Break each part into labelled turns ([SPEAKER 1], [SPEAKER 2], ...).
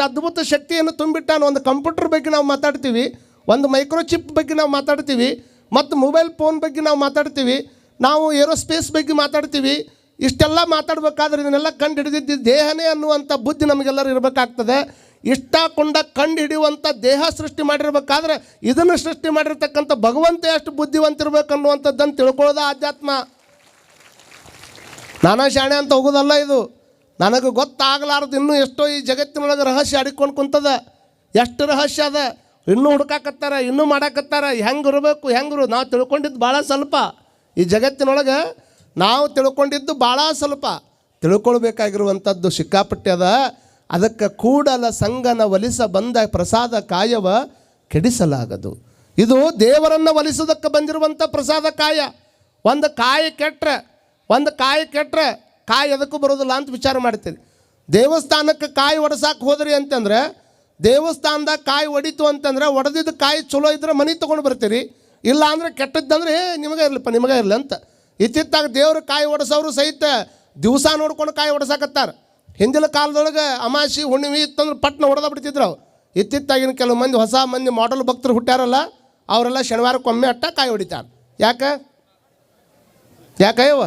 [SPEAKER 1] ಎಷ್ಟು ಅದ್ಭುತ ಶಕ್ತಿಯನ್ನು ತುಂಬಿಟ್ಟಾನ ಒಂದು ಕಂಪ್ಯೂಟರ್ ಬಗ್ಗೆ ನಾವು ಮಾತಾಡ್ತೀವಿ, ಒಂದು ಮೈಕ್ರೋಚಿಪ್ ಬಗ್ಗೆ ನಾವು ಮಾತಾಡ್ತೀವಿ, ಮತ್ತು ಮೊಬೈಲ್ ಫೋನ್ ಬಗ್ಗೆ ನಾವು ಮಾತಾಡ್ತೀವಿ, ನಾವು ಏರೋಸ್ಪೇಸ್ ಬಗ್ಗೆ ಮಾತಾಡ್ತೀವಿ, ಇಷ್ಟೆಲ್ಲ ಮಾತಾಡಬೇಕಾದ್ರೆ ಇದನ್ನೆಲ್ಲ ಕಂಡು ಹಿಡಿದಿದ್ದು ದೇಹನೇ ಅನ್ನುವಂಥ ಬುದ್ಧಿ ನಮಗೆಲ್ಲರೂ ಇರಬೇಕಾಗ್ತದೆ. ಇಷ್ಟ ಕೊಂಡ ಕಂಡು ಹಿಡಿಯುವಂಥ ದೇಹ ಸೃಷ್ಟಿ ಮಾಡಿರಬೇಕಾದ್ರೆ ಇದನ್ನು ಸೃಷ್ಟಿ ಮಾಡಿರ್ತಕ್ಕಂಥ ಭಗವಂತ ಎಷ್ಟು ಬುದ್ಧಿವಂತ ಇರ್ಬೇಕು ಅನ್ನುವಂಥದ್ದನ್ನು ತಿಳ್ಕೊಳ್ಳೋದ ಆಧ್ಯಾತ್ಮ. ನಾನಾ ಶಾಣೆ ಅಂತ ಹೋಗೋದಲ್ಲ ಇದು. ನನಗೆ ಗೊತ್ತಾಗಲಾರ್ದು ಇನ್ನೂ ಎಷ್ಟೋ ಈ ಜಗತ್ತಿನೊಳಗೆ ರಹಸ್ಯ ಅಡಿಕೊಂಡು ಕುಂತದ. ಎಷ್ಟು ರಹಸ್ಯ ಅದ? ಇನ್ನೂ ಹುಡುಕಾಕತ್ತಾರ, ಇನ್ನೂ ಮಾಡಾಕತ್ತಾರ, ಹೆಂಗೆ ಇರಬೇಕು, ಹೆಂಗೆ ನಾವು ತಿಳ್ಕೊಂಡಿದ್ದು ಭಾಳ ಸ್ವಲ್ಪ. ಈ ಜಗತ್ತಿನೊಳಗೆ ನಾವು ತಿಳ್ಕೊಂಡಿದ್ದು ಭಾಳ ಸ್ವಲ್ಪ. ತಿಳ್ಕೊಳ್ಬೇಕಾಗಿರುವಂಥದ್ದು ಸಿಕ್ಕಾಪಟ್ಟೆ ಅದ. ಅದಕ್ಕೆ ಕೂಡಲ ಸಂಗನ ಒಲಿಸ ಬಂದ ಪ್ರಸಾದ ಕಾಯವ ಕೆಡಿಸಲಾಗದು. ಇದು ದೇವರನ್ನು ಒಲಿಸೋದಕ್ಕೆ ಬಂದಿರುವಂಥ ಪ್ರಸಾದ ಕಾಯ. ಒಂದು ಕಾಯಿ ಕೆಟ್ಟರೆ ಒಂದು ಕಾಯಿ ಕೆಟ್ಟರೆ ಕಾಯಿ ಎದಕ್ಕೂ ಬರೋದಿಲ್ಲ ಅಂತ ವಿಚಾರ ಮಾಡ್ತೀರಿ. ದೇವಸ್ಥಾನಕ್ಕೆ ಕಾಯಿ ಒಡ್ಸಕ್ಕೆ ಹೋದ್ರಿ ಅಂತಂದ್ರೆ ದೇವಸ್ಥಾನದಾಗ ಕಾಯಿ ಒಡಿತು ಅಂತಂದ್ರೆ ಒಡೆದಿದ್ದು ಕಾಯಿ ಚಲೋ ಇದ್ರೆ ಮನೆ ತೊಗೊಂಡು ಬರ್ತೀರಿ. ಇಲ್ಲ ಅಂದ್ರೆ ಕೆಟ್ಟದ್ದಂದ್ರೆ ಏ, ನಿಮಗೆ ಇರಲಿಪ್ಪ, ನಿಮಗೆ ಇರಲಿ ಅಂತ. ಇತ್ತಿತ್ತಾಗ ದೇವರು ಕಾಯಿ ಒಡಿಸೋರು ಸಹಿತ ದಿವಸ ನೋಡ್ಕೊಂಡು ಕಾಯಿ ಒಡ್ಸಾಕತ್ತಾರ. ಹಿಂದಿನ ಕಾಲದೊಳಗೆ ಅಮಾಸಿ, ಹುಣ್ಣಿಮೆ ಇತ್ತಂದ್ರೆ ಪಟ್ನ ಹೊಡೆದ ಬಿಡ್ತಿದ್ರು ಅವು ಇತ್ತಿತ್ತಾಗಿನ ಕೆಲವು ಮಂದಿ, ಹೊಸ ಮಂದಿ ಮಾಡಲ್ ಭಕ್ತರು ಹುಟ್ಟ್ಯಾರಲ್ಲ ಅವರೆಲ್ಲ ಶನಿವಾರಕ್ಕೊಮ್ಮೆ ಅಟ್ಟ ಕಾಯಿ ಹೊಡಿತಾರೆ ಯಾಕೆ? ಯಾಕಯ್ಯವ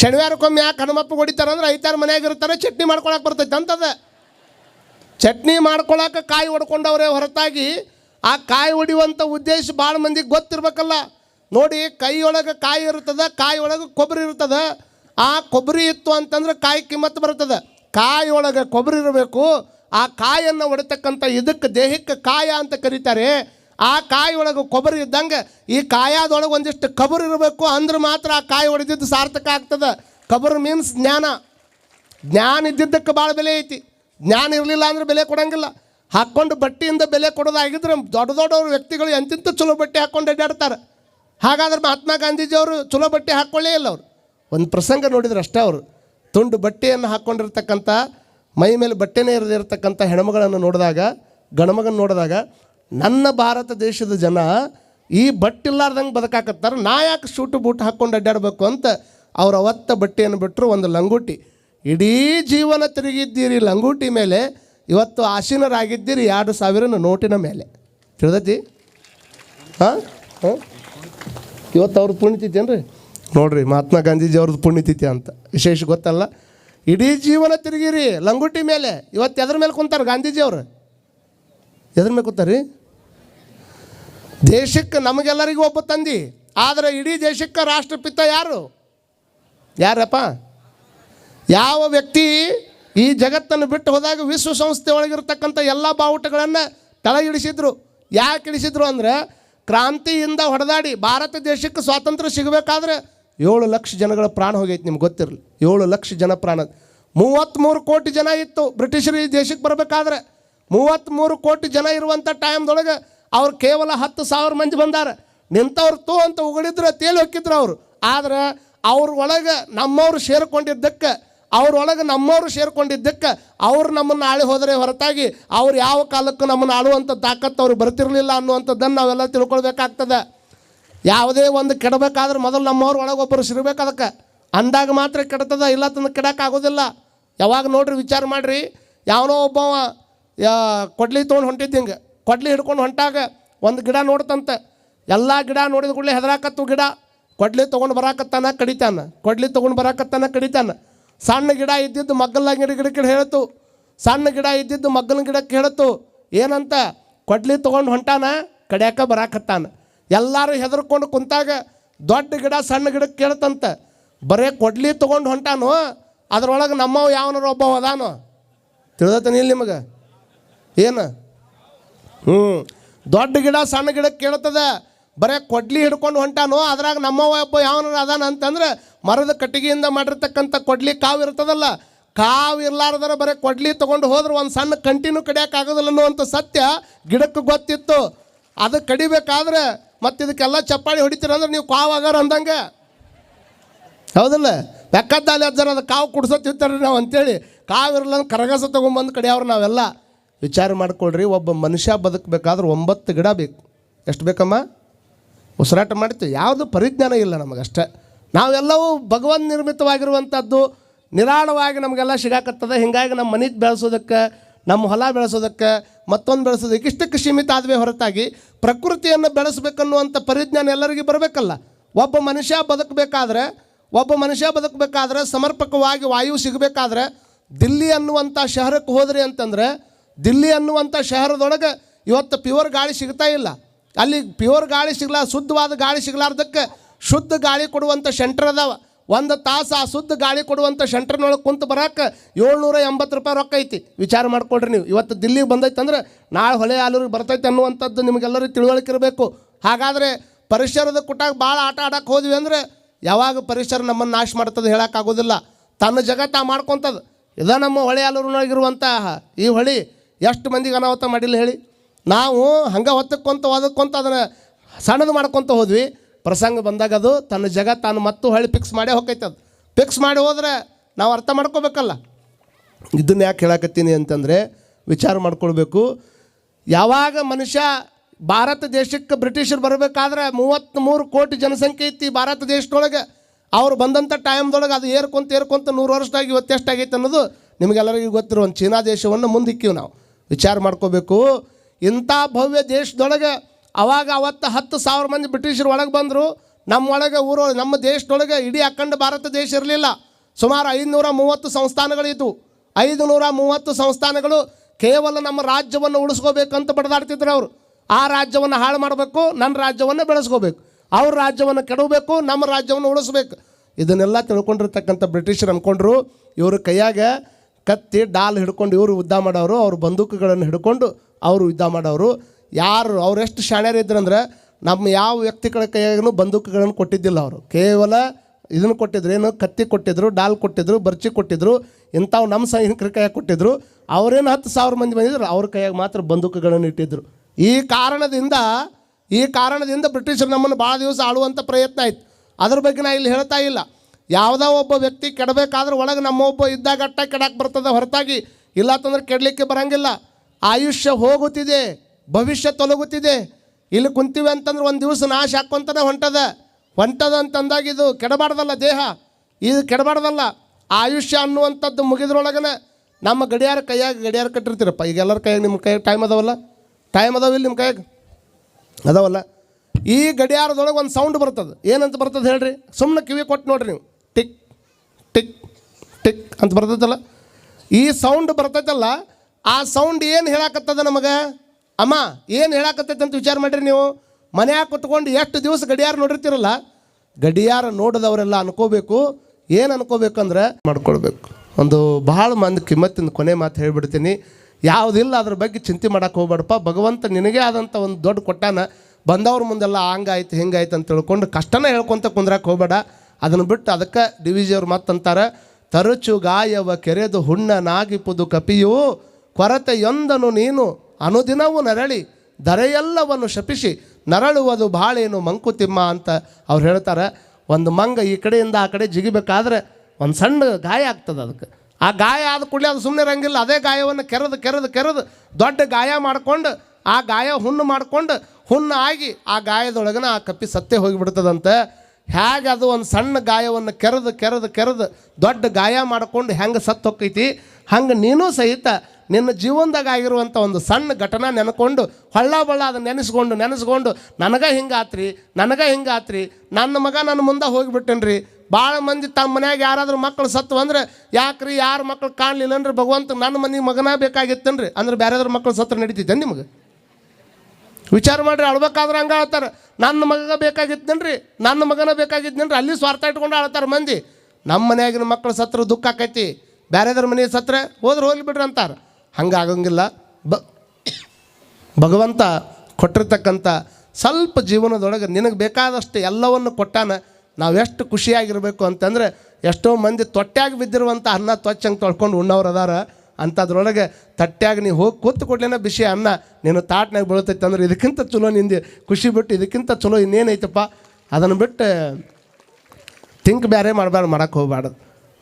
[SPEAKER 1] ಶನಿವಾರಕ್ಕೊಮ್ಮೆ ಯಾಕೆ ಹನುಮಪ್ಪ ಹೊಡಿತಾರೆ ಅಂದ್ರೆ ಐತಾರು ಮನ್ಯಾಗ ಇರ್ತಾರೆ, ಚಟ್ನಿ ಮಾಡ್ಕೊಳಕ್ಕೆ ಬರ್ತೈತೆ ಅಂತದ. ಚಟ್ನಿ ಮಾಡ್ಕೊಳಕ್ಕೆ ಕಾಯಿ ಹೊಡ್ಕೊಂಡವ್ರೆ ಹೊರತಾಗಿ ಆ ಕಾಯಿ ಹೊಡಿಯುವಂಥ ಉದ್ದೇಶ ಭಾಳ ಮಂದಿಗೆ ಗೊತ್ತಿರ್ಬೇಕಲ್ಲ. ನೋಡಿ, ಕೈಯೊಳಗೆ ಕಾಯಿ ಇರ್ತದೆ ಕಾಯಿ ಒಳಗೆ ಕೊಬ್ಬರಿ ಇರ್ತದೆ. ಆ ಕೊಬ್ಬರಿ ಇತ್ತು ಅಂತಂದ್ರೆ ಕಾಯಿ ಕಿಮ್ಮತ್ತು ಬರ್ತದೆ. ಕಾಯಿ ಒಳಗೆ ಕೊಬ್ಬರಿ ಇರಬೇಕು, ಆ ಕಾಯನ್ನು ಹೊಡಿತಕ್ಕಂಥ ಇದಕ್ಕೆ ದೇಹಕ್ಕೆ ಕಾಯ ಅಂತ ಕರೀತಾರೆ. ಆ ಕಾಯಿ ಒಳಗೆ ಕೊಬ್ಬರಿ ಇದ್ದಂಗೆ ಈ ಕಾಯಾದೊಳಗೆ ಒಂದಿಷ್ಟು ಕಬರು ಇರಬೇಕು ಅಂದ್ರೆ ಮಾತ್ರ ಆ ಕಾಯಿ ಹೊಡೆದಿದ್ದು ಸಾರ್ಥಕ ಆಗ್ತದೆ. ಕಬರು ಮೀನ್ಸ್ ಜ್ಞಾನ. ಜ್ಞಾನ ಇದ್ದಿದ್ದಕ್ಕೆ ಭಾಳ ಬೆಲೆ ಐತಿ. ಜ್ಞಾನ ಇರಲಿಲ್ಲ ಅಂದ್ರೆ ಬೆಲೆ ಕೊಡಂಗಿಲ್ಲ. ಹಾಕ್ಕೊಂಡು ಬಟ್ಟೆಯಿಂದ ಬೆಲೆ ಕೊಡೋದಾಗಿದ್ರೆ ದೊಡ್ಡ ದೊಡ್ಡವ್ರ ವ್ಯಕ್ತಿಗಳು ಎಂತಿಂತ ಚಲೋ ಬಟ್ಟೆ ಹಾಕ್ಕೊಂಡು ಅಡ್ಡಾಡ್ತಾರೆ. ಹಾಗಾದ್ರೆ ಮಹಾತ್ಮ ಗಾಂಧೀಜಿಯವರು ಚಲೋ ಬಟ್ಟೆ ಹಾಕ್ಕೊಳ್ಳೇ ಇಲ್ಲ ಅವರು. ಒಂದು ಪ್ರಸಂಗ ನೋಡಿದ್ರೆ ಅಷ್ಟೇ ಅವರು. ತುಂಡು ಬಟ್ಟೆಯನ್ನು ಹಾಕ್ಕೊಂಡಿರ್ತಕ್ಕಂಥ ಮೈ ಮೇಲೆ ಬಟ್ಟೆನೇ ಇರದಿರ್ತಕ್ಕಂಥ ಹೆಣ್ಮಗಳನ್ನು ನೋಡಿದಾಗ ಗಣಮಗನ ನೋಡಿದಾಗ ನನ್ನ ಭಾರತ ದೇಶದ ಜನ ಈ ಬಟ್ಟಿಲ್ಲಾರ್ದಂಗೆ ಬದುಕಾಕತ್ತಾರ, ನಾ ಯಾಕೆ ಶೂಟು ಬೂಟ್ ಹಾಕ್ಕೊಂಡು ಅಡ್ಡಾಡಬೇಕು ಅಂತ ಅವ್ರ ಅವತ್ತ ಬಟ್ಟೆಯನ್ನು ಬಿಟ್ಟರು ಒಂದು ಲಂಗೂಟಿ. ಇಡೀ ಜೀವನ ತಿರುಗಿದ್ದೀರಿ ಲಂಗೂಟಿ ಮೇಲೆ, ಇವತ್ತು ಆಸೀನರಾಗಿದ್ದೀರಿ ಎರಡು ಸಾವಿರನ ನೋಟಿನ ಮೇಲೆ. ತಿಳಿದತಿ ಹಾಂ? ಹಾಂ? ಇವತ್ತು ಅವ್ರದ್ದು ಪುಣ್ಯತಿಥಿ ರೀ ನೋಡ್ರಿ, ಮಹಾತ್ಮ ಗಾಂಧೀಜಿ ಅವ್ರದ್ದು ಪುಣ್ಯತಿಥಿ ಅಂತ. ವಿಶೇಷ ಗೊತ್ತಲ್ಲ? ಇಡೀ ಜೀವನ ತಿರುಗಿರಿ ಲಂಗೂಟಿ ಮೇಲೆ, ಇವತ್ತು ಎದ್ರ ಮೇಲೆ ಕುಂತಾರೆ ಗಾಂಧೀಜಿ ಅವರು? ಎದ್ರ ಮೇಲೆ ಕೂತಾರಿ ದೇಶಕ್ಕೆ ನಮಗೆಲ್ಲರಿಗೂ ಒಬ್ಬ ತಂದಿ. ಆದರೆ ಇಡೀ ದೇಶಕ್ಕೆ ರಾಷ್ಟ್ರಪಿತ ಯಾರು? ಯಾರಪ್ಪ? ಯಾವ ವ್ಯಕ್ತಿ ಈ ಜಗತ್ತನ್ನು ಬಿಟ್ಟು ಹೋದಾಗ ವಿಶ್ವಸಂಸ್ಥೆ ಒಳಗಿರ್ತಕ್ಕಂಥ ಎಲ್ಲ ಬಾವುಟಗಳನ್ನು ತಳಗಿಡಿಸಿದ್ರು ಯಾಕೆ ಇಳಿಸಿದ್ರು ಅಂದರೆ ಕ್ರಾಂತಿಯಿಂದ ಹೊಡೆದಾಡಿ ಭಾರತ ದೇಶಕ್ಕೆ ಸ್ವಾತಂತ್ರ್ಯ ಸಿಗಬೇಕಾದ್ರೆ ಏಳು ಲಕ್ಷ ಜನಗಳ ಪ್ರಾಣ ಹೋಗೈತೆ ನಿಮ್ಗೆ ಗೊತ್ತಿರಲಿ. ಏಳು ಲಕ್ಷ ಜನ ಪ್ರಾಣ. ಮೂವತ್ತ್ಮೂರು ಕೋಟಿ ಜನ ಇತ್ತು ಬ್ರಿಟಿಷರು ಈ ದೇಶಕ್ಕೆ ಬರಬೇಕಾದ್ರೆ. ಮೂವತ್ತ್ಮೂರು ಕೋಟಿ ಜನ ಇರುವಂಥ ಟೈಮ್ದೊಳಗೆ ಅವ್ರು ಕೇವಲ ಹತ್ತು ಸಾವಿರ ಮಂದಿ ಬಂದಾರ. ನಿಂತವ್ರು ತೋ ಅಂತ ಉಗಳಿದ್ರೆ, ತೇಲಿ ಹೊಕ್ಕಿದ್ರು ಅವರು. ಆದ್ರೆ ಅವ್ರ ಒಳಗೆ ನಮ್ಮವ್ರು ಸೇರಿಕೊಂಡಿದ್ದಕ್ಕೆ, ಅವ್ರ ಒಳಗೆ ನಮ್ಮವ್ರು ಸೇರ್ಕೊಂಡಿದ್ದಕ್ಕೆ, ಅವ್ರು ನಮ್ಮನ್ನು ಆಳಿ ಹೋದರೆ ಹೊರತಾಗಿ ಅವ್ರು ಯಾವ ಕಾಲಕ್ಕೂ ನಮ್ಮನ್ನು ಆಳುವಂಥ ತಾಕತ್ತು ಅವ್ರಿಗೆ ಬರ್ತಿರಲಿಲ್ಲ ಅನ್ನುವಂಥದ್ದನ್ನು ನಾವೆಲ್ಲ ತಿಳ್ಕೊಳ್ಬೇಕಾಗ್ತದೆ. ಯಾವುದೇ ಒಂದು ಕೆಡಬೇಕಾದ್ರೆ ಮೊದಲು ನಮ್ಮವ್ರ ಒಳಗೊಬ್ಬರು ಸಿರಬೇಕು ಅದಕ್ಕೆ. ಅಂದಾಗ ಮಾತ್ರ ಕೆಡ್ತದ, ಇಲ್ಲ ತಂದು ಕೆಡಕ್ಕಾಗೋದಿಲ್ಲ. ಯಾವಾಗ ನೋಡ್ರಿ ವಿಚಾರ ಮಾಡಿರಿ. ಯಾವನೋ ಒಬ್ಬವ ಯಾ ಕೊಡ್ಲಿ ತೊಗೊಂಡು ಹೊಂಟಿದ್ದು ಹಿಂಗೆ. ಕೊಡ್ಲಿ ಹಿಡ್ಕೊಂಡು ಹೊಂಟಾಗ ಒಂದು ಗಿಡ ನೋಡ್ತಂತೆ. ಎಲ್ಲ ಗಿಡ ನೋಡಿದ ಕೂಡಲೇ ಹೆದರಾಕತ್ತು ಗಿಡ. ಕೊಡ್ಲಿ ತೊಗೊಂಡು ಬರಾಕತ್ತಾನ ಕಡಿತಾನ. ಕೊಡ್ಲಿ ತೊಗೊಂಡು ಬರಾಕತ್ತಾನ ಕಡಿತಾನ. ಸಣ್ಣ ಗಿಡ ಇದ್ದಿದ್ದು ಮಗ್ಗಲ ಗಿಡ ಗಿಡಕ್ಕೆ ಹೇಳ್ತು. ಸಣ್ಣ ಗಿಡ ಇದ್ದಿದ್ದು ಮಗ್ಗಲ ಗಿಡಕ್ಕೆ ಹೇಳ್ತು. ಏನಂತ? ಕೊಡ್ಲಿ ತೊಗೊಂಡು ಹೊಂಟಾನ, ಕಡಿಯಾಕ ಬರಾಕತ್ತಾನ. ಎಲ್ಲರೂ ಹೆದರ್ಕೊಂಡು ಕುಂತಾಗ ದೊಡ್ಡ ಗಿಡ ಸಣ್ಣ ಗಿಡಕ್ಕೆ ಕೇಳ್ತಂತ. ಬರೇ ಕೊಡ್ಲಿ ತೊಗೊಂಡು ಹೊಂಟಾನು, ಅದ್ರೊಳಗೆ ನಮ್ಮವ ಯಾವನಾರು ಒಬ್ಬ ಹೋದಾನು ತಿಳಿದತನ ಇಲ್ಲಿ ನಿಮಗೆ? ಏನು? ಹ್ಞೂ ದೊಡ್ಡ ಗಿಡ, ಸಣ್ಣ ಗಿಡಕ್ಕೆ ಕೇಳ್ತದೆ. ಬರೇ ಕೊಡ್ಲಿ ಹಿಡ್ಕೊಂಡು ಹೊಂಟಾನೋ, ಅದ್ರಾಗ ನಮ್ಮ ಒಬ್ಬ ಯಾವನ ಅದಾನ ಅಂತಂದ್ರೆ ಮರದ ಕಟ್ಟಿಗೆಯಿಂದ ಮಾಡಿರ್ತಕ್ಕಂಥ ಕೊಡ್ಲಿ ಕಾವು ಇರ್ತದಲ್ಲ, ಕಾವು ಇರ್ಲಾರ್ದರ ಬರೇ ಕೊಡ್ಲಿ ತೊಗೊಂಡು ಹೋದ್ರೆ ಒಂದು ಸಣ್ಣ ಕಂಟಿನ್ಯೂ ಕಡಿಯೋಕ್ಕಾಗೋದಿಲ್ಲ ಅನ್ನುವಂಥ ಸತ್ಯ ಗಿಡಕ್ಕೆ ಗೊತ್ತಿತ್ತು. ಅದು ಕಡಿಬೇಕಾದ್ರೆ ಮತ್ತು ಇದಕ್ಕೆಲ್ಲ ಚಪ್ಪಾಳಿ ಹೊಡಿತೀರಂದ್ರೆ ನೀವು ಕಾವಾಗಾರ ಅಂದಂಗೆ. ಹೌದಲ್ಲ? ಬೆಕ್ಕದ್ದಾಲಿ ಅಜ್ಜರ ಅದು ಕಾವು ಕುಡ್ಸತ್ತಿರ್ತಾರೆ ನಾವು ಅಂತೇಳಿ. ಕಾವಿರಲ್ಲ ಕರಗಸ ತೊಗೊಂಬಂದು ಕಡಿಯವ್ರು ನಾವೆಲ್ಲ. ವಿಚಾರ ಮಾಡ್ಕೊಳ್ರಿ, ಒಬ್ಬ ಮನುಷ್ಯ ಬದುಕಬೇಕಾದ್ರೆ ಒಂಬತ್ತು ಗಿಡ ಬೇಕು. ಎಷ್ಟು ಬೇಕಮ್ಮ? ಉಸಿರಾಟ ಮಾಡ್ತೀವಿ ಯಾವುದು ಪರಿಜ್ಞಾನ ಇಲ್ಲ ನಮಗಷ್ಟೇ. ನಾವೆಲ್ಲವೂ ಭಗವನ್ ನಿರ್ಮಿತವಾಗಿರುವಂಥದ್ದು ನಿರಾಳವಾಗಿ ನಮಗೆಲ್ಲ ಸಿಗಾಕತ್ತದ. ಹೀಗಾಗಿ ನಮ್ಮ ಮನೆ ಬೆಳೆಸೋದಕ್ಕೆ, ನಮ್ಮ ಹೊಲ ಬೆಳೆಸೋದಕ್ಕೆ, ಮತ್ತೊಂದು ಬೆಳೆಸೋದಕ್ಕೆ ಇಷ್ಟಕ್ಕೆ ಸೀಮಿತ ಆದ್ವೇ ಹೊರತಾಗಿ ಪ್ರಕೃತಿಯನ್ನು ಬೆಳೆಸಬೇಕನ್ನುವಂಥ ಪರಿಜ್ಞಾನ ಎಲ್ಲರಿಗೂ ಬರಬೇಕಲ್ಲ. ಒಬ್ಬ ಮನುಷ್ಯ ಬದುಕಬೇಕಾದ್ರೆ, ಒಬ್ಬ ಮನುಷ್ಯ ಬದುಕಬೇಕಾದ್ರೆ ಸಮರ್ಪಕವಾಗಿ ವಾಯು ಸಿಗಬೇಕಾದ್ರೆ ದಿಲ್ಲಿ ಅನ್ನುವಂಥ ಶಹರಕ್ಕೆ ಹೋದ್ರಿ ಅಂತಂದ್ರೆ ದಿಲ್ಲಿ ಅನ್ನುವಂಥ ಶಹರದೊಳಗೆ ಇವತ್ತು ಪ್ಯೂರ್ ಗಾಳಿ ಸಿಗ್ತಾ ಇಲ್ಲ. ಅಲ್ಲಿ ಪ್ಯೂರ್ ಗಾಳಿ ಸಿಗಲ, ಶುದ್ಧವಾದ ಗಾಳಿ ಸಿಗ್ಲಾರ್ದಕ್ಕೆ ಶುದ್ಧ ಗಾಳಿ ಕೊಡುವಂಥ ಸೆಂಟರ್ ಅದಾವ. ಒಂದು ತಾಸು ಆ ಶುದ್ಧ ಗಾಳಿ ಕೊಡುವಂಥ ಸೆಂಟರ್ನೊಳಗೆ ಕುಂತು ಬರಕ್ಕೆ ಏಳ್ನೂರ ಎಂಬತ್ತು ರೂಪಾಯಿ ರೊಕ್ಕ ಐತಿ. ವಿಚಾರ ಮಾಡ್ಕೊಳ್ರಿ ನೀವು. ಇವತ್ತು ದಿಲ್ಲಿಗೆ ಬಂದೈತೆ ಅಂದ್ರೆ ನಾಳೆ ಹೊಳೆ ಆಲೂರಿಗೆ ಬರ್ತೈತೆ ಅನ್ನುವಂಥದ್ದು ನಿಮಗೆಲ್ಲರಿಗೂ ತಿಳುವಳಿಕೆ ಇರಬೇಕು ಹಾಗಾದರೆ ಪರಿಸರದ ಕುಟಾಗ ಭಾಳ ಆಟ ಆಡಕ್ಕೆ ಹೋದ್ವಿ ಅಂದರೆ ಯಾವಾಗ ಪರಿಸರ ನಮ್ಮನ್ನು ನಾಶ ಮಾಡ್ತದೆ ಹೇಳೋಕ್ಕಾಗೋದಿಲ್ಲ ತನ್ನ ಜಗತ್ತ ಮಾಡ್ಕೊತದ. ಇದ ನಮ್ಮ ಹೊಳೆ ಆಲೂರಿನೊಳಗಿರುವಂಥ ಈ ಹೊಳಿ ಎಷ್ಟು ಮಂದಿಗೆ ಅನಾಹುತ ಮಾಡಿಲ್ಲ ಹೇಳಿ? ನಾವು ಹಂಗೆ ಹೊತ್ತಕ್ಕೊಂತ ಒದಕ್ಕೊಂತ ಅದನ್ನು ಸಣ್ಣದು ಮಾಡ್ಕೊತ ಹೋದ್ವಿ. ಪ್ರಸಂಗ ಬಂದಾಗ ಅದು ತನ್ನ ಜಗ ತಾನು ಮತ್ತು ಹೊಳ್ಳಿ ಫಿಕ್ಸ್ ಮಾಡೇ ಹೋಗೈತೆ ಅದು. ಫಿಕ್ಸ್ ಮಾಡಿ ಹೋದ್ರೆ ನಾವು ಅರ್ಥ ಮಾಡ್ಕೋಬೇಕಲ್ಲ. ಇದನ್ನ ಯಾಕೆ ಹೇಳಕತ್ತೀನಿ ಅಂತಂದರೆ ವಿಚಾರ ಮಾಡ್ಕೊಳ್ಬೇಕು. ಯಾವಾಗ ಮನುಷ್ಯ ಭಾರತ ದೇಶಕ್ಕೆ ಬ್ರಿಟಿಷರು ಬರಬೇಕಾದ್ರೆ ಮೂವತ್ತ್ಮೂರು ಕೋಟಿ ಜನಸಂಖ್ಯೆ ಐತಿ ಭಾರತ ದೇಶದೊಳಗೆ. ಅವ್ರು ಬಂದಂಥ ಟೈಮ್ದೊಳಗೆ ಅದು ಏರ್ಕೊಂತ ಏರ್ಕೊಂತ ನೂರು ವರ್ಷದಾಗ ಇವತ್ತೆಷ್ಟಾಗೈತೆ ಅನ್ನೋದು ನಿಮಗೆಲ್ಲರಿಗೂ ಗೊತ್ತಿರೋ ಒಂದು ಚೀನಾ ದೇಶವನ್ನು ಮುಂದಿಕ್ಕೀವಿ ನಾವು. ವಿಚಾರ ಮಾಡ್ಕೋಬೇಕು. ಇಂಥ ಭವ್ಯ ದೇಶದೊಳಗೆ ಅವಾಗ ಅವತ್ತು ಹತ್ತು ಸಾವಿರ ಮಂದಿ ಬ್ರಿಟಿಷರು ಒಳಗೆ ಬಂದರು. ನಮ್ಮೊಳಗೆ ಊರು, ನಮ್ಮ ದೇಶದೊಳಗೆ ಇಡೀ ಅಖಂಡ ಭಾರತ ದೇಶ ಇರಲಿಲ್ಲ. ಸುಮಾರು ಐದುನೂರ ಮೂವತ್ತು ಸಂಸ್ಥಾನಗಳಿದ್ವು. ಐದು ನೂರ ಮೂವತ್ತು ಸಂಸ್ಥಾನಗಳು ಕೇವಲ ನಮ್ಮ ರಾಜ್ಯವನ್ನು ಉಳಿಸ್ಕೋಬೇಕಂತ ಬಡದಾಡ್ತಿದ್ರು ಅವರು. ಆ ರಾಜ್ಯವನ್ನು ಹಾಳು ಮಾಡಬೇಕು, ನನ್ನ ರಾಜ್ಯವನ್ನು ಬೆಳೆಸ್ಕೋಬೇಕು. ಅವ್ರ ರಾಜ್ಯವನ್ನು ಕೆಡಬೇಕು ನಮ್ಮ ರಾಜ್ಯವನ್ನು ಉಳಿಸ್ಬೇಕು. ಇದನ್ನೆಲ್ಲ ತಿಳ್ಕೊಂಡಿರ್ತಕ್ಕಂಥ ಬ್ರಿಟಿಷರು ಅಂದ್ಕೊಂಡ್ರು ಇವರು ಕೈಯಾಗ ಕತ್ತಿ, ಡಾಲ್ ಹಿಡ್ಕೊಂಡು ಇವರು ಯುದ್ಧ ಮಾಡೋರು, ಅವ್ರ ಬಂದೂಕುಗಳನ್ನು ಹಿಡ್ಕೊಂಡು ಅವರು ಯುದ್ಧ ಮಾಡೋರು. ಯಾರು ಅವರೆಷ್ಟು ಎಷ್ಟು ಶಾಣ್ಯರು ಅಂದ್ರೆ ನಮ್ಮ ಯಾವ ವ್ಯಕ್ತಿಗಳ ಕೈಯಾಗೂ ಬಂದೂಕುಗಳನ್ನು ಕೊಟ್ಟಿದ್ದಿಲ್ಲ ಅವರು. ಕೇವಲ ಇದನ್ನು ಕೊಟ್ಟಿದ್ರು, ಏನು ಕತ್ತಿ ಕೊಟ್ಟಿದ್ರು, ಡಾಲ್ ಕೊಟ್ಟಿದ್ರು, ಬರ್ಚಿ ಕೊಟ್ಟಿದ್ರು, ಇಂಥವು ನಮ್ಮ ಸೈನಿಕರ ಕೈಯಾಗ ಕೊಟ್ಟಿದ್ರು. ಅವರೇನು ಹತ್ತು ಸಾವಿರ ಮಂದಿ ಬಂದಿದ್ರು, ಅವ್ರ ಕೈಯಾಗ ಮಾತ್ರ ಬಂದೂಕುಗಳನ್ನು ಇಟ್ಟಿದ್ರು. ಈ ಕಾರಣದಿಂದ ಈ ಕಾರಣದಿಂದ ಬ್ರಿಟಿಷರು ನಮ್ಮನ್ನು ಭಾಳ ದಿವಸ ಆಳುವಂಥ ಪ್ರಯತ್ನ ಆಯಿತು. ಅದ್ರ ಬಗ್ಗೆ ನಾ ಇಲ್ಲಿ ಹೇಳ್ತಾ ಇಲ್ಲ. ಯಾವುದೋ ಒಬ್ಬ ವ್ಯಕ್ತಿ ಕೆಡಬೇಕಾದ್ರೆ ಒಳಗೆ ನಮ್ಮ ಒಬ್ಬ ಇದ್ದಾಗ ಅಟ್ಟ ಕೆಡಕ್ಕೆ ಬರ್ತದೆ ಹೊರತಾಗಿ. ಇಲ್ಲ ಅಂತಂದ್ರೆ ಕೆಡಲಿಕ್ಕೆ ಬರಂಗಿಲ್ಲ. ಆಯುಷ್ಯ ಹೋಗುತ್ತಿದೆ, ಭವಿಷ್ಯ ತೊಲಗುತ್ತಿದೆ. ಇಲ್ಲಿ ಕುಂತೀವಿ ಅಂತಂದ್ರೆ ಒಂದು ದಿವಸ ನಾಶ ಹಾಕ್ಕೊಂತಾನೆ ಹೊಂಟದ. ಹೊಂಟದ ಅಂತಂದಾಗ ಇದು ಕೆಡಬಾರ್ದಲ್ಲ ದೇಹ. ಇದು ಕೆಡಬಾರ್ದಲ್ಲ. ಆಯುಷ್ಯ ಅನ್ನುವಂಥದ್ದು ಮುಗಿದ್ರೊಳಗನೆ ನಮ್ಮ ಗಡಿಯಾರ ಕೈಯಾಗ ಗಡಿಯಾರ ಕಟ್ಟಿರ್ತೀರಪ್ಪ. ಈಗ ಎಲ್ಲರ ಕೈಯಾಗ ನಿಮ್ಮ ಕೈಯಾಗ ಟೈಮ್ ಅದಾವಲ್ಲ? ಟೈಮ್ ಅದಾವಿಲ್ಲ ನಿಮ್ಮ ಕೈಯಾಗ? ಅದಾವಲ್ಲ? ಈ ಗಡಿಯಾರದೊಳಗೆ ಒಂದು ಸೌಂಡ್ ಬರ್ತದೆ. ಏನಂತ ಬರ್ತದೆ ಹೇಳ್ರಿ? ಸುಮ್ಮನೆ ಕಿವಿ ಕೊಟ್ಟು ನೋಡ್ರಿ ನೀವು. ಟಿಕ್ ಅಂತ ಬರ್ತೈತಲ್ಲ? ಈ ಸೌಂಡ್ ಬರ್ತೈತಲ್ಲ, ಆ ಸೌಂಡ್ ಏನು ಹೇಳಾಕತ್ತದ ನಮಗೆ? ಅಮ್ಮ, ಏನು ಹೇಳಾಕತ್ತೈತೆ ಅಂತ ವಿಚಾರ ಮಾಡಿರಿ ನೀವು. ಮನ್ಯಾಗ ಕುತ್ಕೊಂಡು ಎಷ್ಟು ದಿವಸ ಗಡಿಯಾರ ನೋಡಿರ್ತೀರಲ್ಲ, ಗಡಿಯಾರ ನೋಡಿದವರೆಲ್ಲ ಅನ್ಕೋಬೇಕು. ಏನು ಅನ್ಕೋಬೇಕಂದ್ರೆ ಮಾಡ್ಕೊಳ್ಬೇಕು. ಒಂದು ಭಾಳ ಮಂದಿ ಕಿಮ್ಮತ್ತಿನ ಕೊನೆ ಮಾತು ಹೇಳಿಬಿಡ್ತೀನಿ. ಯಾವುದಿಲ್ಲ ಅದ್ರ ಬಗ್ಗೆ ಚಿಂತೆ ಮಾಡೋಕೆ ಹೋಗ್ಬೇಡಪ್ಪ. ಭಗವಂತ ನಿನಗೆ ಆದಂಥ ಒಂದು ದೊಡ್ಡ ಕೊಟ್ಟಾನ. ಬಂದವ್ರ ಮುಂದೆಲ್ಲ ಹಂಗಾಯ್ತು ಹಿಂಗಾಯ್ತು ಅಂತ ತಿಳ್ಕೊಂಡು ಕಷ್ಟನ ಹೇಳ್ಕೊತ ಕುಂದ್ರಕ್ಕೆ ಹೋಗ್ಬೇಡ. ಅದನ್ನು ಬಿಟ್ಟು ಅದಕ್ಕೆ ಡಿವಿಜಿಯವ್ರು ಮತ್ತಂತಾರೆ ತರಚು ಗಾಯವ ಕೆರೆದು ಹುಣ್ಣ ಹುಣ್ಣನಾಗಿಪುದು ಕಪಿಯು, ಕೊರತೆಯೊಂದನು ನೀನು, ಅನುದಿನವೂ ನರಳಿ, ದರೆಯೆಲ್ಲವನ್ನು ಶಪಿಸಿ, ನರಳುವುದು ಬಾಳೇನು ಮಂಕುತಿಮ್ಮ ಅಂತ ಅವ್ರು ಹೇಳ್ತಾರೆ. ಒಂದು ಮಂಗ ಈ ಕಡೆಯಿಂದ ಆ ಕಡೆ ಜಿಗಿಬೇಕಾದ್ರೆ ಒಂದು ಸಣ್ಣ ಗಾಯ ಆಗ್ತದೆ ಅದಕ್ಕೆ. ಆ ಗಾಯ ಆದ ಕೂಡಲೇ ಅದು ಸುಮ್ಮನೆ ಇರಂಗಿಲ್ಲ. ಅದೇ ಗಾಯವನ್ನು ಕೆರೆದು ಕೆರೆದು ಕೆರೆದು ದೊಡ್ಡ ಗಾಯ ಮಾಡಿಕೊಂಡು, ಆ ಗಾಯ ಹುಣ್ಣು ಮಾಡ್ಕೊಂಡು ಹುಣ್ಣು ಆಗಿ ಆ ಗಾಯದೊಳಗನ ಆ ಕಪ್ಪಿ ಸತ್ತೇ ಹೋಗಿಬಿಡ್ತದಂತೆ. ಹೇಗೆ ಅದು ಒಂದು ಸಣ್ಣ ಗಾಯವನ್ನು ಕೆರೆದು ಕೆರೆದು ಕೆರೆದು ದೊಡ್ಡ ಗಾಯ ಮಾಡ್ಕೊಂಡು ಹೆಂಗೆ ಸತ್ತು ಹೋಕ್ಕೈತಿ ಹಂಗೆ ನೀನು ಸಹಿತ ನಿನ್ನ ಜೀವನದಾಗ ಆಗಿರುವಂಥ ಒಂದು ಸಣ್ಣ ಘಟನೆ ನೆನ್ಕೊಂಡು ಹೊಳ್ಳ ಬಳ್ಳ ಅದು ನೆನೆಸ್ಕೊಂಡು ನೆನೆಸ್ಕೊಂಡು, ನನಗೆ ಹಿಂಗಾತ್ರಿ ನನಗೆ ಹಿಂಗಾತ್ರಿ, ನನ್ನ ಮಗ ನನ್ನ ಮುಂದೆ ಹೋಗಿಬಿಟ್ಟೇನ್ರಿ. ಭಾಳ ಮಂದಿ ತಮ್ಮ ಮನ್ಯಾಗ ಯಾರಾದ್ರೂ ಮಕ್ಕಳು ಸತ್ತು ಅಂದ್ರೆ ಯಾಕ್ರಿ ಮಕ್ಕಳು ಮಕ್ಳು ಕಾಣಲಿಲ್ಲನ್ರಿ ಭಗವಂತ, ನನ್ನ ಮನೆ ಮಗನ ಬೇಕಾಗಿತ್ತನ್ರಿ? ಅಂದ್ರೆ ಬೇರೆದ್ರ ಮಕ್ಕಳು ಸತ್ರ ನಡೀತಿದ್ದೆ ನಿಮಗೆ? ವಿಚಾರ ಮಾಡಿರಿ, ಅಳ್ಬೇಕಾದ್ರೆ ಹಂಗೆ ಆಳ್ತಾರೆ. ನನ್ನ ಮಗ ಬೇಕಾಗಿತ್ತೇನ್ರಿ? ನನ್ನ ಮಗನ ಬೇಕಾಗಿತ್ತೇನ್ರಿ? ಅಲ್ಲಿ ಸ್ವಾರ್ಥ ಇಟ್ಕೊಂಡು ಆಳ್ತಾರೆ ಮಂದಿ. ನಮ್ಮ ಮನೆಯಾಗಿನ ಮಕ್ಕಳು ಸತ್ರ ದುಃಖ ಆಕೈತಿ. ಬೇರೆದ್ರ ಮನೆ ಸತ್ರ ಹೋದ್ರೆ ಹೋಗ್ಲಿ ಬಿಡ್ರಿ ಅಂತಾರೆ. ಹಂಗೆ ಆಗಂಗಿಲ್ಲ ಬ, ಭಗವಂತ ಕೊಟ್ಟಿರ್ತಕ್ಕಂಥ ಸ್ವಲ್ಪ ಜೀವನದೊಳಗೆ ನಿನಗೆ ಬೇಕಾದಷ್ಟು ಎಲ್ಲವನ್ನು ಕೊಟ್ಟಾನ ನಾವು ಎಷ್ಟು ಖುಷಿಯಾಗಿರಬೇಕು ಅಂತಂದ್ರೆ ಎಷ್ಟೋ ಮಂದಿ ತೊಟ್ಟೆಯಾಗಿ ಬಿದ್ದಿರುವಂಥ ಅನ್ನ ತ್ವಚ್ಚಂಗೆ ತೊಳ್ಕೊಂಡು ಉಣ್ಣವ್ರು ಅದಾರ. ಅಂಥದ್ರೊಳಗೆ ತಟ್ಟ್ಯಾಗ ನೀವು ಹೋಗಿ ಕೂತು ಕೊಡ್ಲೇನ ಬಿಸಿ ಅನ್ನ ನೀನು ತಾಟ್ನಾಗ ಬೀಳ್ತೈತೆ ಅಂದ್ರೆ ಇದಕ್ಕಿಂತ ಚಲೋ ನಿಂದು ಖುಷಿ ಬಿಟ್ಟು ಇದಕ್ಕಿಂತ ಚಲೋ ಇನ್ನೇನೈತಪ್ಪ? ಅದನ್ನು ಬಿಟ್ಟು ತಿಂಕ್ ಬೇರೆ ಮಾಡಬಾರ್ದು ಮಾಡೋಕ್ಕೆ ಹೋಗ್ಬಾರ್ದು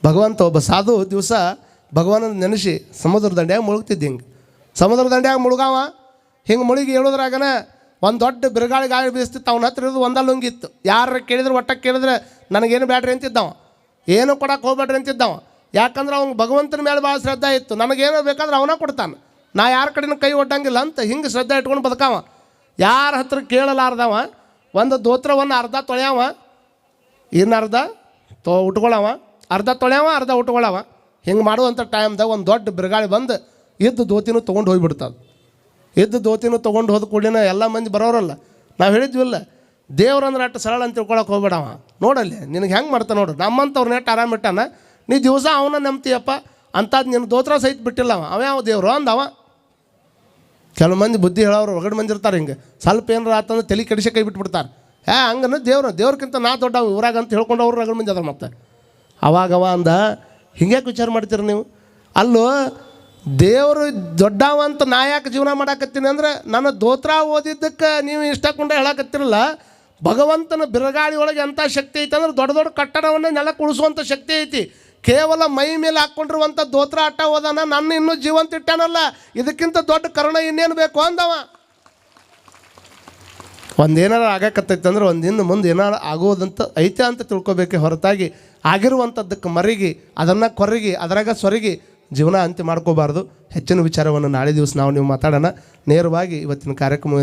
[SPEAKER 1] ಭಗವಂತ ಒಬ್ಬ ಸಾಧು ದಿವಸ ಭಗವಾನನ ನೆನೆಸಿ ಸಮುದ್ರ ದಂಡ್ಯಾಗ ಮುಳುಗ್ತಿದ್ದೆ ಹಿಂಗೆ. ಸಮುದ್ರ ದಂಡ್ಯಾಗ ಮುಳುಗಾವ, ಹಿಂಗೆ ಮುಳುಗಿ ಹೇಳೋದ್ರಾಗನ ಒಂದು ದೊಡ್ಡ ಬಿರುಗಾಳಿ ಗಾಳಿ ಬೀಸ್ತಿತ್ತು, ಅವನ ಹತ್ರ ಇರೋದು ಒಂದ ಲುಂಗಿತ್ತು ಯಾರು ಕೇಳಿದ್ರೆ ಒಟ್ಟಕ್ಕೆ ಕೇಳಿದ್ರೆ ನನಗೇನು ಬ್ಯಾಡ್ರಿ ಅಂತಿದ್ದವ. ಏನು ಕೊಡಕ್ಕೆ ಹೋಗ್ಬೇಡ್ರಿ ಅಂತಿದ್ದವ. ಯಾಕಂದ್ರೆ ಅವ್ನು ಭಗವಂತನ ಮೇಲೆ ಭಾಳ ಶ್ರದ್ಧೆ ಇತ್ತು. ನನಗೇನೋ ಬೇಕಾದ್ರೆ ಅವನ ಕೊಡ್ತಾನೆ. ನಾ ಯಾರ ಕಡೆನೂ ಕೈ ಒಡ್ಡಂಗಿಲ್ಲ ಅಂತ ಹಿಂಗೆ ಶ್ರದ್ಧೆ ಇಟ್ಕೊಂಡು ಬದುಕಾವ. ಯಾರ ಹತ್ರ ಕೇಳಲಾರ್ದವ? ಒಂದು ದೋತ್ರವನ್ನು ಅರ್ಧ ತೊಳೆಯವ. ಇನ್ನು ಅರ್ಧ ತೊ ಉಟ್ಕೊಳವ. ಅರ್ಧ ತೊಳೆಯವ, ಅರ್ಧ ಉಟ್ಕೊಳವ. ಹಿಂಗೆ ಮಾಡುವಂಥ ಟೈಮ್ದಾಗ ಒಂದು ದೊಡ್ಡ ಬಿರುಗಾಳಿ ಬಂದು ಇದ್ದು ದೋತಿನೂ ತೊಗೊಂಡು ಹೋಗ್ಬಿಡ್ತದೆ ಇದ್ದು ದೋತಿನೂ ತೊಗೊಂಡು ಹೋದ ಕೂಡಲಿನ ಎಲ್ಲ ಮಂದಿ ಬರೋರಲ್ಲ. ನಾವು ಹೇಳಿದ್ವಿಲ್ಲ, ದೇವ್ರಂದ್ರೆ ಅಟ್ಟು ಸರಳ ಅಂತ ತಿಳ್ಕೊಳಕ್ಕೆ ಹೋಗ್ಬೇಡವ. ನೋಡಲ್ಲಿ, ನಿನಗೆ ಹೆಂಗೆ ಮಾಡ್ತಾನೆ ನೋಡು. ನಮ್ಮಂಥವ್ರ ನೆಟ್ಟು ಆರಾಮ ಇಟ್ಟಾನ? ನೀ ದಿವಸ ಅವನ ನಂಬ್ತೀಯಪ್ಪ. ಅಂಥದ್ದು ನಿನ್ನ ದೋತ್ರ ಸಹಿತ ಬಿಟ್ಟಿಲ್ಲ ಅವ. ಅವ ಯಾವ ದೇವ್ರು ಅಂದವ ಕೆಲವು ಮಂದಿ ಬುದ್ಧಿ ಹೇಳೋರು ಹೊರಗಡೆ ಮಂದಿ ಇರ್ತಾರೆ ಹಿಂಗೆ. ಸ್ವಲ್ಪ ಏನಾರ ಆತಂದ್ರೆ ತಲೆ ಕಡಿಸಿ ಕೈ ಬಿಟ್ಬಿಡ್ತಾರೆ. ಏ, ಹಂಗನ ದೇವ್ರು ದೇವ್ರಕ್ಕಿಂತ ನಾ ದೊಡ್ಡವ, ಊರಾಗ ಅಂತ ಹೇಳ್ಕೊಂಡು ಅವ್ರು ರಗಡ ಮಂದಿ ಮತ್ತೆ. ಅವಾಗವ ಅಂದ ಹಿಂಗ್ಯಾಕೆ ವಿಚಾರ ಮಾಡ್ತೀರಿ ನೀವು? ಅಲ್ಲೂ, ದೇವರು ದೊಡ್ಡವ ಅಂತ ನಾ ಯಾಕೆ ಜೀವನ ಮಾಡಾಕತ್ತೀನಿ ಅಂದ್ರೆ, ನನ್ನ ದೋತ್ರ ಓದಿದ್ದಕ್ಕೆ ನೀವು ಇಷ್ಟಕೊಂಡ ಹೇಳಕತ್ತಿರಲ್ಲ. ಭಗವಂತನ ಬಿರುಗಾಳಿ ಒಳಗೆ ಎಂಥ ಶಕ್ತಿ ಐತೆ ಅಂದ್ರೆ ದೊಡ್ಡ ದೊಡ್ಡ ಕಟ್ಟಡವನ್ನು ನೆಲಕ್ಕೆ ಉಳಿಸುವಂಥ ಶಕ್ತಿ ಐತಿ. ಕೇವಲ ಮೈ ಮೇಲೆ ಹಾಕ್ಕೊಂಡಿರುವಂಥ ದೋತ್ರ ಆಟ ಹೋದಾನ, ನನ್ನ ಇನ್ನೂ ಜೀವಂತ ಇಟ್ಟಾನಲ್ಲ. ಇದಕ್ಕಿಂತ ದೊಡ್ಡ ಕರುಣ ಇನ್ನೇನು ಬೇಕು ಅಂದವ. ಒಂದೇನಾರು ಆಗಕತ್ತೈತೆ ಅಂದ್ರೆ ಒಂದಿನ ಮುಂದೆ ಏನಾರು ಆಗೋದಂತ ಐತೆ ಅಂತ ತಿಳ್ಕೊಬೇಕೆ ಹೊರತಾಗಿ ಆಗಿರುವಂಥದ್ದಕ್ಕೆ ಮರಿಗಿ, ಅದನ್ನು ಕೊರಗಿ, ಅದರಾಗ ಸೊರಗಿ ಜೀವನ ಅಂತ್ಯ ಮಾಡ್ಕೋಬಾರ್ದು. ಹೆಚ್ಚಿನ ವಿಚಾರವನ್ನು ನಾಳೆ ದಿವಸ ನಾವು ನೀವು ಮಾತಾಡೋಣ. ನೇರವಾಗಿ ಇವತ್ತಿನ ಕಾರ್ಯಕ್ರಮ